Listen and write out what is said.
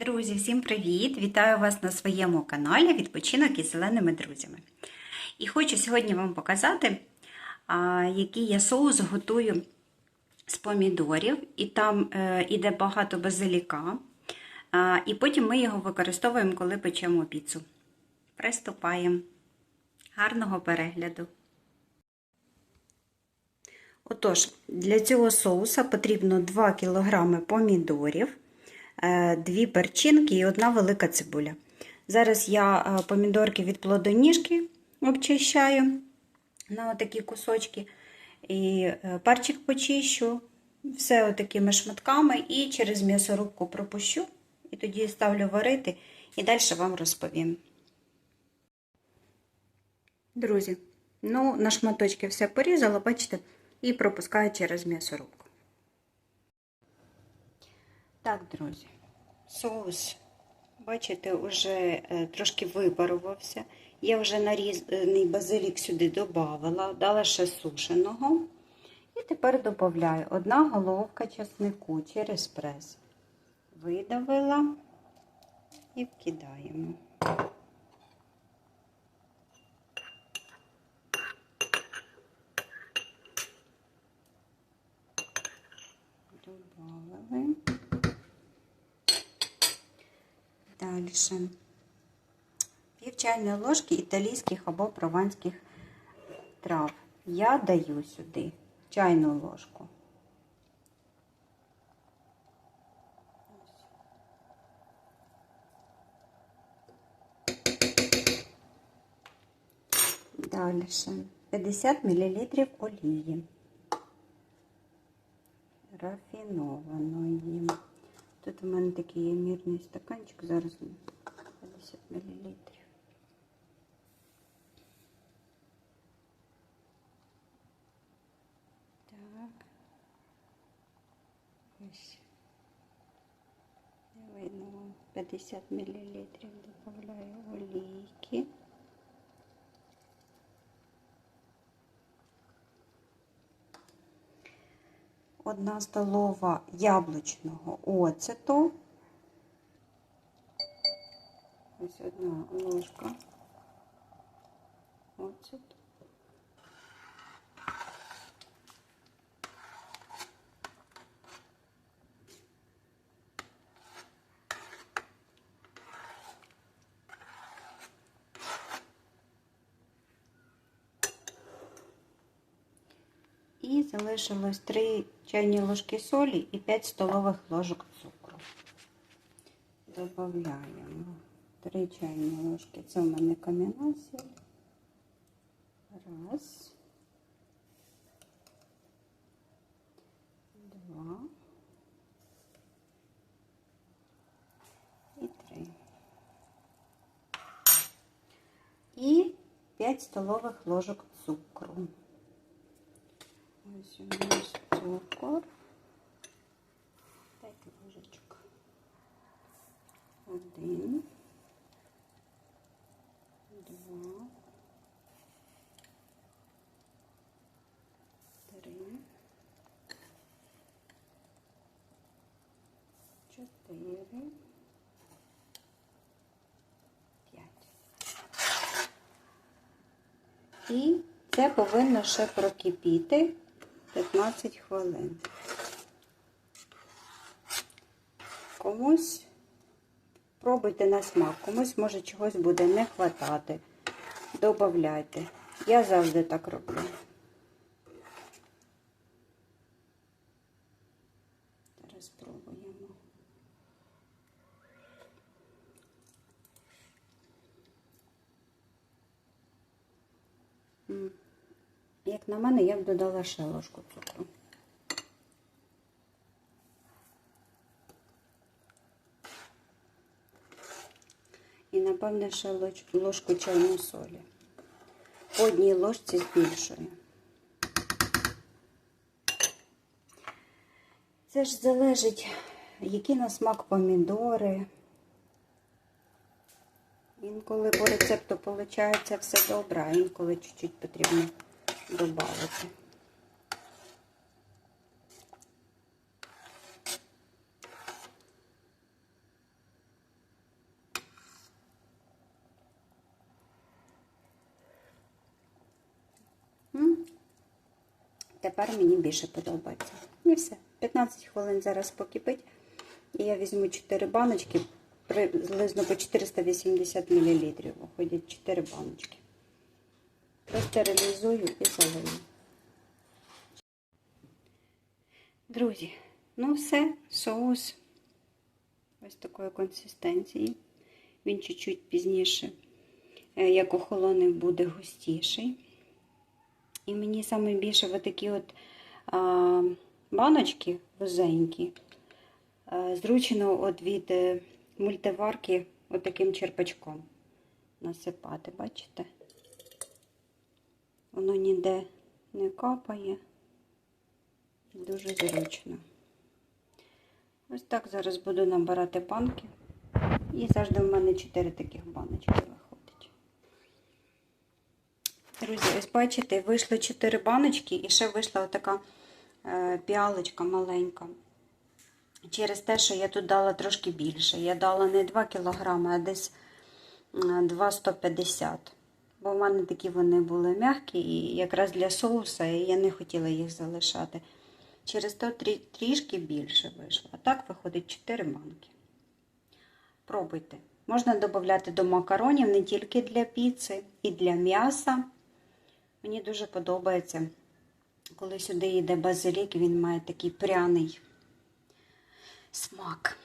Друзі, всім привіт! Вітаю вас на своєму каналі Відпочинок із зеленими друзями. І хочу сьогодні вам показати, який я соус готую з помідорів, і там е, іде багато базиліка. І потім ми його використовуємо, коли печемо піцу. Приступаємо. Гарного перегляду! Отож, для цього соуса потрібно 2 кг помідорів. Е, дві перчинки і одна велика цибуля. Зараз я е, помідорки від плодоніжки обчищаю на отакі кусочки. І е, перчик почищу, все отакими шматками і через м'ясорубку пропущу. І тоді ставлю варити і далі вам розповім. Друзі, ну, на шматочки все порізала, бачите, і пропускаю через м'ясорубку. Так, друзі, соус, бачите, вже трошки випарувався. Я вже нарізаний базилік сюди додавала, дала ще сушеного. І тепер додаю одна головка чеснику через прес. Видавила і вкидаємо. Далі. Пів чайної ложки італійських або прованських трав. Я даю сюди чайну ложку. Далі 50 мл олії. Рафінованої. Тут у мене такий є мірний стаканчик, зараз 50 мл. Так. Ось. Видно, 50 мл добавляю олійки. Одна столова яблучного оцету. Ось одна ложка оцету. І залишилось 3 чайні ложки солі і 5 столових ложок цукру. Добавляємо 3 чайні ложки. Це у мене кам'яна сіль. Раз. Два. І три. І 5 столових ложок цукру. Ось у нас цукор. Дайте ложечок. Один. Два. Три. Чотири. П'ять. І це повинно ще прокипіти 15 хвилин. Комусь пробуйте на смак, комусь може чогось буде не хватати. Добавляйте. Я завжди так роблю. Зараз спробуємо. На мене, я б додала ще ложку цукру. І, напевне, ще ложку чайної солі. По одній ложці збільшую. Це ж залежить, які на смак помідори. Інколи по рецепту виходить все добре, а інколи чуть-чуть потрібно добавити Тепер мені більше подобається. І все. 15 хвилин зараз покипить. І я візьму 4 баночки, приблизно по 480 мл. Виходять 4 баночки. Простерилізую і залию. Друзі, ну все, соус ось такої консистенції. Він чуть-чуть пізніше, е, як охолоне, буде густіший. І мені саме більше отакі от а, баночки вузенькі, а, зручно от від е, мультиварки отаким черпачком насипати, бачите? Воно ніде не капає. Дуже зручно. Ось так зараз буду набирати банки. І завжди в мене 4 таких баночки виходить. Друзі, ось бачите, вийшло 4 баночки і ще вийшла отака е, піалочка маленька. Через те, що я тут дала трошки більше. Я дала не 2 кг, а десь е, 2,150 Бо в мене такі вони були м'які і якраз для соуса, і я не хотіла їх залишати. Через то трі- трішки більше вийшло. А так виходить 4 банки. Пробуйте. Можна додати до макаронів не тільки для піци, і для м'яса. Мені дуже подобається, коли сюди йде базилік, він має такий пряний смак.